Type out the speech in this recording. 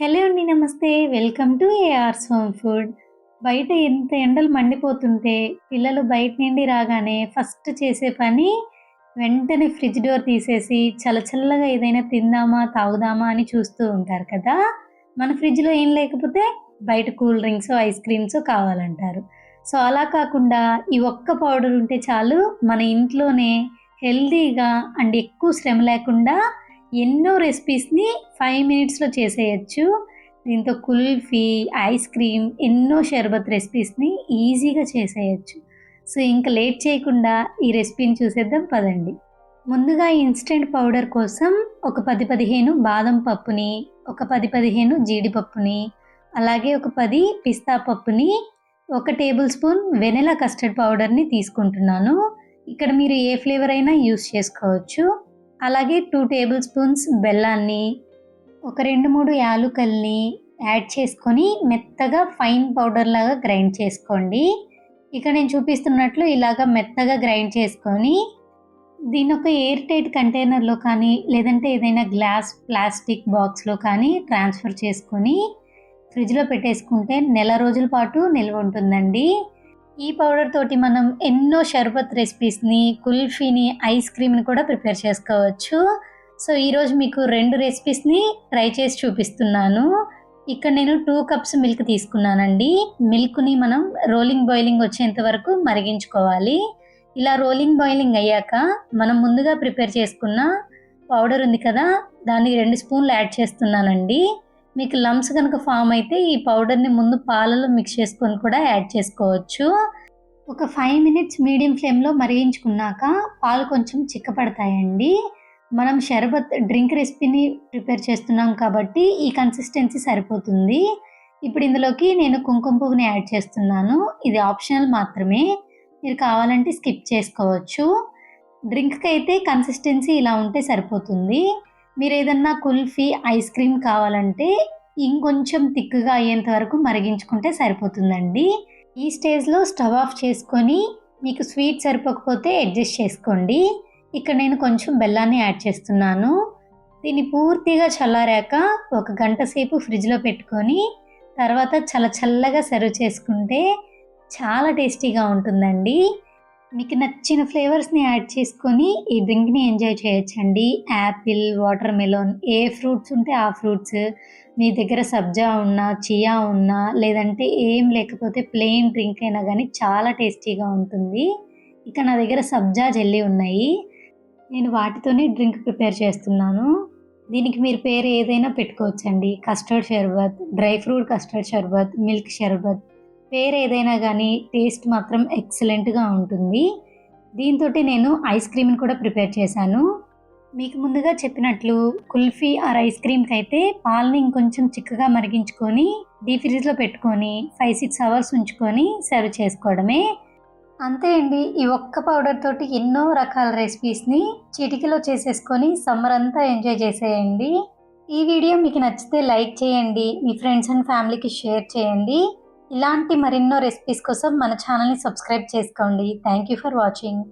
Hello అండి నమస్తే. Welcome to AR's home food బయట ఎంత ఎండలు మండిపోతుంటే పిల్లలు బయట నుండి రాగానే ఫస్ట్ చేసే పని వెంటనే ఫ్రిడ్జ్ డోర్ తీసేసి చల్లచల్లగా ఏదైనా తిందామా తాగుదామా అని చూస్తూ ఉంటారు కదా. మన ఫ్రిడ్జ్లో ఏం లేకపోతే బయట కూల్ డ్రింక్స్ ఐస్ క్రీమ్స్ కావాలంటారు. సో అలా కాకుండా ఈ ఒక్క పౌడర్ ఉంటే చాలు మన ఇంట్లోనే హెల్తీగా అండ్ ఎక్కువ శ్రమ లేకుండా ఎన్నో రెసిపీస్ని ఫైవ్ మినిట్స్లో చేసేయచ్చు. దీంతో కుల్ఫీ ఐస్ క్రీమ్ ఎన్నో షర్బత్ రెసిపీస్ని ఈజీగా చేసేయచ్చు. సో ఇంకా లేట్ చేయకుండా ఈ రెసిపీని చూసేద్దాం పదండి. ముందుగా ఇన్స్టెంట్ పౌడర్ కోసం ఒక పది పదిహేను బాదం పప్పుని ఒక పది పదిహేను జీడిపప్పుని అలాగే ఒక పది పిస్తా పప్పుని ఒక టేబుల్ స్పూన్ వెనిలా కస్టర్డ్ పౌడర్ని తీసుకుంటున్నాను. ఇక్కడ మీరు ఏ ఫ్లేవర్ అయినా యూస్ చేసుకోవచ్చు. అలాగే టూ టేబుల్ స్పూన్స్ బెల్లాన్ని ఒక రెండు మూడు యాలుకల్ని యాడ్ చేసుకొని మెత్తగా ఫైన్ పౌడర్ లాగా గ్రైండ్ చేసుకోండి. ఇక్కడ నేను చూపిస్తున్నట్లు ఇలాగ మెత్తగా గ్రైండ్ చేసుకొని దీని ఒక ఎయిర్ టైట్ కంటైనర్లో కానీ లేదంటే ఏదైనా గ్లాస్ ప్లాస్టిక్ బాక్స్లో కానీ ట్రాన్స్ఫర్ చేసుకొని ఫ్రిడ్జ్లో పెట్టేసుకుంటే నెల రోజుల పాటు నిల్వ ఉంటుందండి. ఈ పౌడర్ తోటి మనం ఎన్నో షర్బత్ రెసిపీస్ని కుల్ఫీని ఐస్ క్రీమ్ని కూడా ప్రిపేర్ చేసుకోవచ్చు. సో ఈరోజు మీకు రెండు రెసిపీస్ని ట్రై చేసి చూపిస్తున్నాను. ఇక్కడ నేను టూ కప్స్ మిల్క్ తీసుకున్నానండి. మిల్క్ని మనం రోలింగ్ బాయిలింగ్ వచ్చేంత వరకు మరిగించుకోవాలి. ఇలా రోలింగ్ బాయిలింగ్ అయ్యాక మనం ముందుగా ప్రిపేర్ చేసుకున్న పౌడర్ ఉంది కదా దాన్ని రెండు స్పూన్లు యాడ్ చేస్తున్నానండి. మీకు లంప్స్ కనుక ఫామ్ అయితే ఈ పౌడర్ని ముందు పాలలో మిక్స్ చేసుకొని కూడా యాడ్ చేసుకోవచ్చు. ఒక ఫైవ్ మినిట్స్ మీడియం ఫ్లేమ్లో మరిగించుకున్నాక పాలు కొంచెం చిక్కపడతాయండి. మనం షర్బత్ డ్రింక్ రెసిపీని ప్రిపేర్ చేస్తున్నాం కాబట్టి ఈ కన్సిస్టెన్సీ సరిపోతుంది. ఇప్పుడు ఇందులోకి నేను కుంకుమ పువ్వుని యాడ్ చేస్తున్నాను. ఇది ఆప్షనల్ మాత్రమే. మీరు కావాలంటే స్కిప్ చేసుకోవచ్చు. డ్రింక్కి అయితే కన్సిస్టెన్సీ ఇలా ఉంటే సరిపోతుంది. మీరు ఏదన్నా కుల్ఫీ ఐస్ క్రీమ్ కావాలంటే ఇంకొంచెం తిక్కుగా అయ్యేంత వరకు మరిగించుకుంటే సరిపోతుందండి. ఈ స్టేజ్లో స్టవ్ ఆఫ్ చేసుకొని మీకు స్వీట్ సరిపోకపోతే అడ్జస్ట్ చేసుకోండి. ఇక్కడ నేను కొంచెం బెల్లాన్ని యాడ్ చేస్తున్నాను. దీన్ని పూర్తిగా చల్లారాక ఒక గంట సేపు ఫ్రిడ్జ్లో పెట్టుకొని తర్వాత చల్ల చల్లగా సర్వ్ చేసుకుంటే చాలా టేస్టీగా ఉంటుందండి. మీకు నచ్చిన ఫ్లేవర్స్ని యాడ్ చేసుకొని ఈ డ్రింక్ని ఎంజాయ్ చేయొచ్చండి. యాపిల్ వాటర్ మెలోన్ ఏ ఫ్రూట్స్ ఉంటే ఆ ఫ్రూట్స్. మీ దగ్గర సబ్జా ఉన్నా చియా ఉన్నా లేదంటే ఏం లేకపోతే ప్లెయిన్ డ్రింక్ అయినా కానీ చాలా టేస్టీగా ఉంటుంది. ఇక నా దగ్గర సబ్జా జెల్లీ ఉన్నాయి. నేను వాటితోనే డ్రింక్ ప్రిపేర్ చేస్తున్నాను. దీనికి మీరు పేరు ఏదైనా పెట్టుకోవచ్చండి. Custard sharbat dry fruit custard sharbat milk sharbat వేరేదైనా కానీ టేస్ట్ మాత్రం ఎక్సలెంట్గా ఉంటుంది. దీంతో నేను ఐస్ క్రీమ్ని కూడా ప్రిపేర్ చేశాను. మీకు ముందుగా చెప్పినట్లు కుల్ఫీ ఆర్ ఐస్ క్రీమ్కి అయితే పాలని ఇంకొంచెం చిక్కగా మరిగించుకొని డీ ఫ్రిడ్జ్లో పెట్టుకొని ఫైవ్ సిక్స్ అవర్స్ ఉంచుకొని సర్వ్ చేసుకోవడమే. అంతే అండి. ఈ ఒక్క పౌడర్ తోటి ఎన్నో రకాల రెసిపీస్ని చిటికలో చేసేసుకొని సమ్మర్ అంతా ఎంజాయ్ చేసేయండి. ఈ వీడియో మీకు నచ్చితే లైక్ చేయండి. మీ ఫ్రెండ్స్ అండ్ ఫ్యామిలీకి షేర్ చేయండి. ఇలాంటి మరెన్నో రెసిపీస్ కోసం మన ఛానల్ని సబ్స్క్రైబ్ చేసుకోండి. Thank you for watching